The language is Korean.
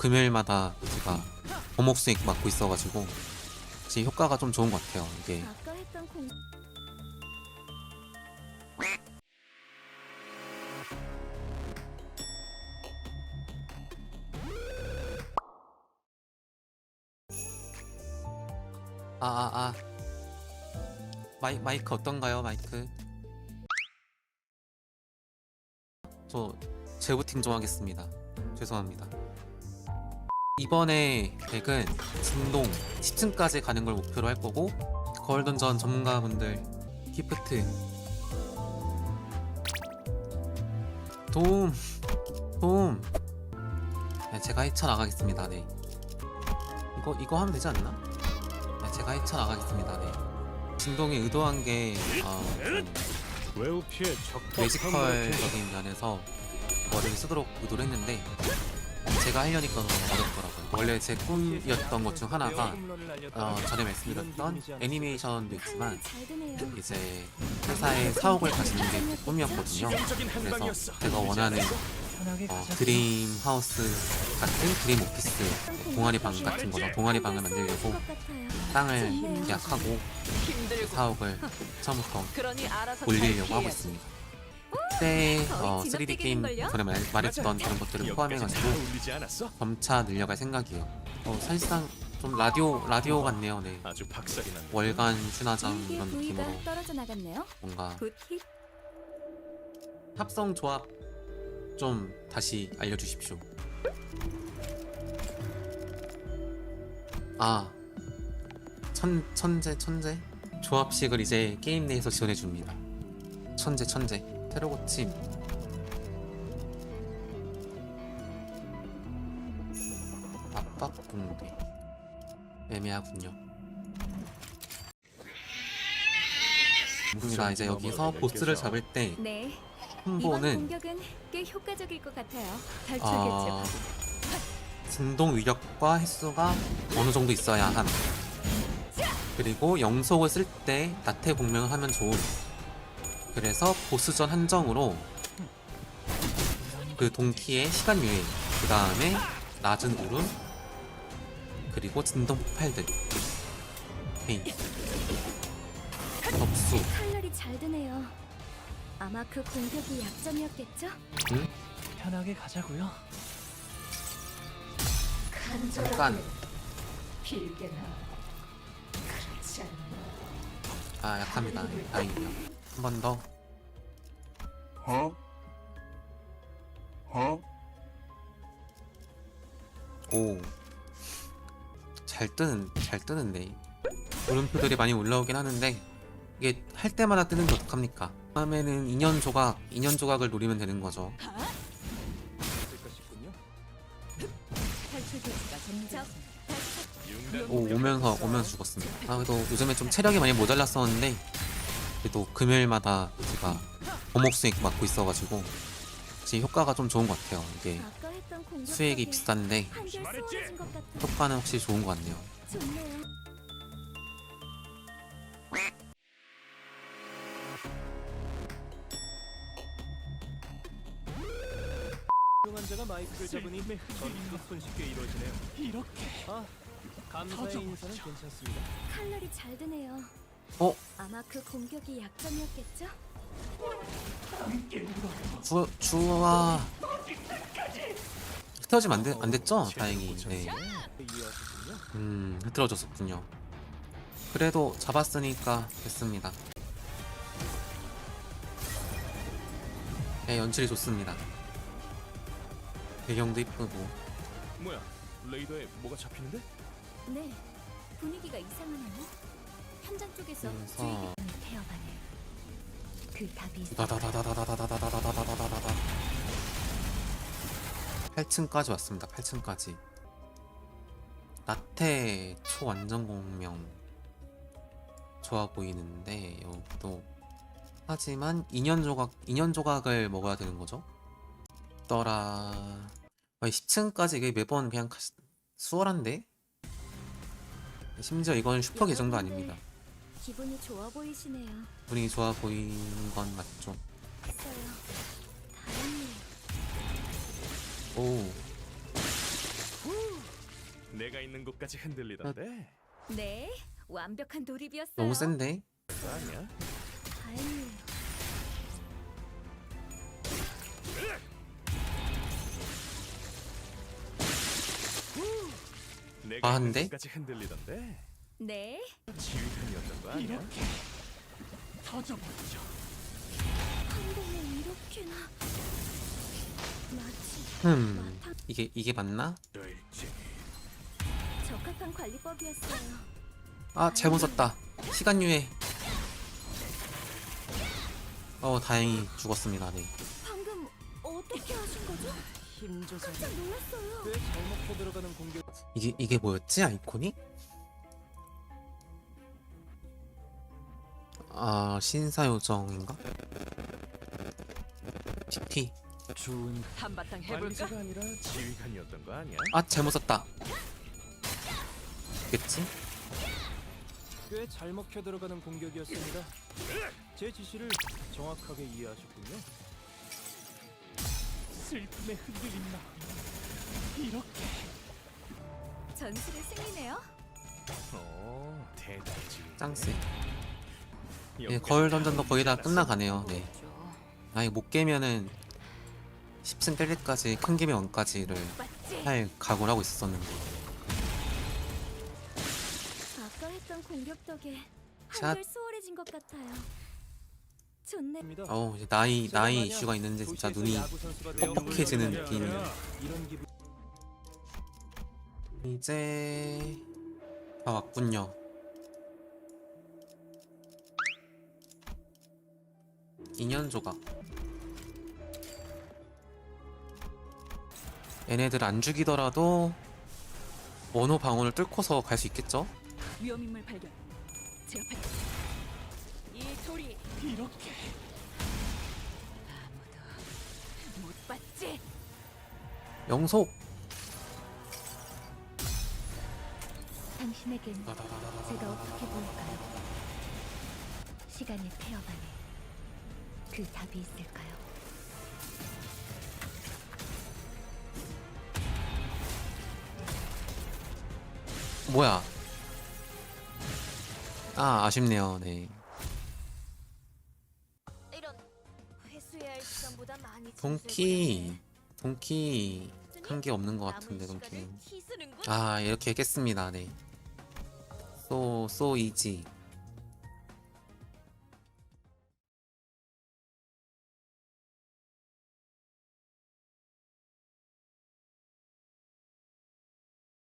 금요일마다 제가 거목 수익 맡고 있어가지고 지금 효과가 좀 좋은 것 같아요. 이게 아까 했던 공아아 아, 마이 마이크 어떤가요 마이크? 저 재부팅 좀 하겠습니다. 죄송합니다. 이번에 덱은 진동 10층까지 가는 걸 목표로 할 거고 거울 던전 전문가분들 기프트 도움 도움 네, 제가 헤쳐 나가겠습니다. 네 이거 이거 하면 되지 않나? 네, 제가 헤쳐 나가겠습니다. 네 진동이 의도한 게 어, 뮤지컬적인 면에서 머리를 쓰도록 의도를 했는데 제가 하려니까 너무 어렵더라고요. 원래 제 꿈이었던 것 중 하나가 어, 전에 말씀드렸던 애니메이션도 있지만. 이제 회사의 사옥을 가지는 게 꿈이었거든요. 그래서 제가 원하는 어, 드림 하우스 같은 드림 오피스 동아리 방 같은 거죠. 동아리 방을 만들려고 땅을 계약하고 사옥을 처음부터 올리려고 잘 하고. 있습니다. 그때 어, 거의 3D 게임? 전에 말, 말했던 그런 것들을 포함해가지고? 점차 늘려갈 생각이에요. 어, 사실상 좀 라디오 라디오 같네요. 네. 아주 박살이 난다. 월간 순화장 이게 이런 느낌으로 떨어져 나갔네요. 뭔가 합성 조합 좀 다시 알려주십시오. 아 천, 천재 천재 조합식을 이제 게임 내에서 지원해 줍니다. 천재 천재 테러 고침 압박 붕대 애매하군요. 우리가 이제 여기서 보스를 잡을 때 네. 이번 콤보는 공격은 꽤 효과적일 것 같아요. 아, 탈출겠죠. 진동 위력과 횟수가 어느 정도 있어야 함. 그리고 영속을 쓸 때 나태 공명을 하면 좋은. 그래서 보스전 한정으로 그 동키의 시간 유예, 그 다음에 낮은 울음, 그리고 진동 폭발들. 페인. 접수. 칼날이 잘 드네요. 아마 그 공격이 약점이었겠죠? 응? 편하게 가자고요. 잠깐. 빌게나 그렇지 않나 아, 약합니다. 다행이네요. 한 번 더. 오. 잘 뜨는, 잘 뜨는데. 물음표들이 많이 올라오긴 하는데, 이게 할 때마다 뜨는 게 어떡합니까? 다음에는 2년 조각, 2년 조각을 노리면 되는 거죠. 오, 오면서, 오면서 죽었습니다. 아, 그래도 요즘에 좀 체력이 많이 모자랐었는데, 그래도 금요일마다 제가 거목 수익 맡고 있어가지고, 지금 효과가 좀 좋은 것 같아요. 이게 수익이 덕에 비싼데. 효과는 확실히 좋은 것 같네요. 환자가 마이크를 잡으니 전투도 손쉽게 이루어지네요. 이렇게 아, 감사의 인사는 괜찮습니다. 칼날이 잘 드네요. 어? 아마 그 공격이 약점이었겠죠? 주, 주와. 흐트러지면 안, 되, 안 됐죠? 다행히. 네. 이해하셨군요. 음, 흐트러졌었군요. 그래도 잡았으니까 됐습니다. 네, 연출이 좋습니다. 배경도 이쁘고. 뭐야? 레이더에 뭐가 잡히는데? 네. 분위기가 이상하네요. 현장 쪽에서 그래서- 주의를 태워가네. 그 답이 다다다다다다다다다다다다다다다다 8층까지 왔습니다. 8층까지. 나태 초완전 공명 좋아 보이는데 여기도 하지만 2년 조각 2년 조각을 먹어야 되는 거죠. 떠라 10층까지 이게 매번 그냥 가- 수월한데 심지어 이건 슈퍼 계정도 아닙니다. 기분이 좋아 보이시네요. 분위기 좋아 보이는 건 맞죠. 했어요. 다행이에요. 오. 내가 있는 곳까지 흔들리던데. 네, 완벽한 돌입이었어요. 너무 센데? 아니야? 다행이에요. 내가 아, 있는 근데? 곳까지 흔들리던데. 네, 지휘관이었던 거 아니야? 이렇게 터져버리죠. 한 번에 이렇게나 마치 흠 이게 이게 맞나? 적합한 관리법이었어요. 아 잘못 썼다 시간 유예 어 다행히 죽었습니다 네 방금 어떻게 하신 거죠? 힘 조절. 깜짝 놀랐어요. 이게 이게 뭐였지 아이콘이? 아 신사 요정인가? PT 좋은 한바탕 해볼까? 관리자가 아니라 지휘관이었던 거 아니야? 아 잘못 썼다 겠지? 꽤잘 먹혀 들어가는 공격이었습니다. 제 지시를 정확하게 이해하셨군요. 슬픔에 흔들린 마음. 이렇게 전술의 승리네요. 어, 대단지. 짱세 예, 거울 던전도 거의 다 끝나가네요 네 아예 못 깨면은 10승 깰 때까지 큰 김의 원까지를? 할 각오를 하고 있었는데 아까 했던 공격 덕에 샷. 한결 수월해진 것 같아요. 좋네. 어우 이제 나이 나이 이슈가 있는데 진짜 눈이 뻑뻑해지는 느낌이에요. 이제 다 왔군요. 인연 조각. 얘네들 안 죽이더라도 원호 방어를 뚫고서 갈 수 있겠죠? 위험 인물 발견. 제 옆에. 이 소리 이렇게 아무도 못 봤지? 영속. 당신에겐 제가 어떻게 보일까요? 태엽 안에 그 답이 있을까요? 뭐야? 아 아쉽네요. 네. 이런 회수해야 할 시간보다 많이 동키 동키 한게 없는 것 같은데 동키는. 아 이렇게 깼습니다. 네. 소, 소 이지.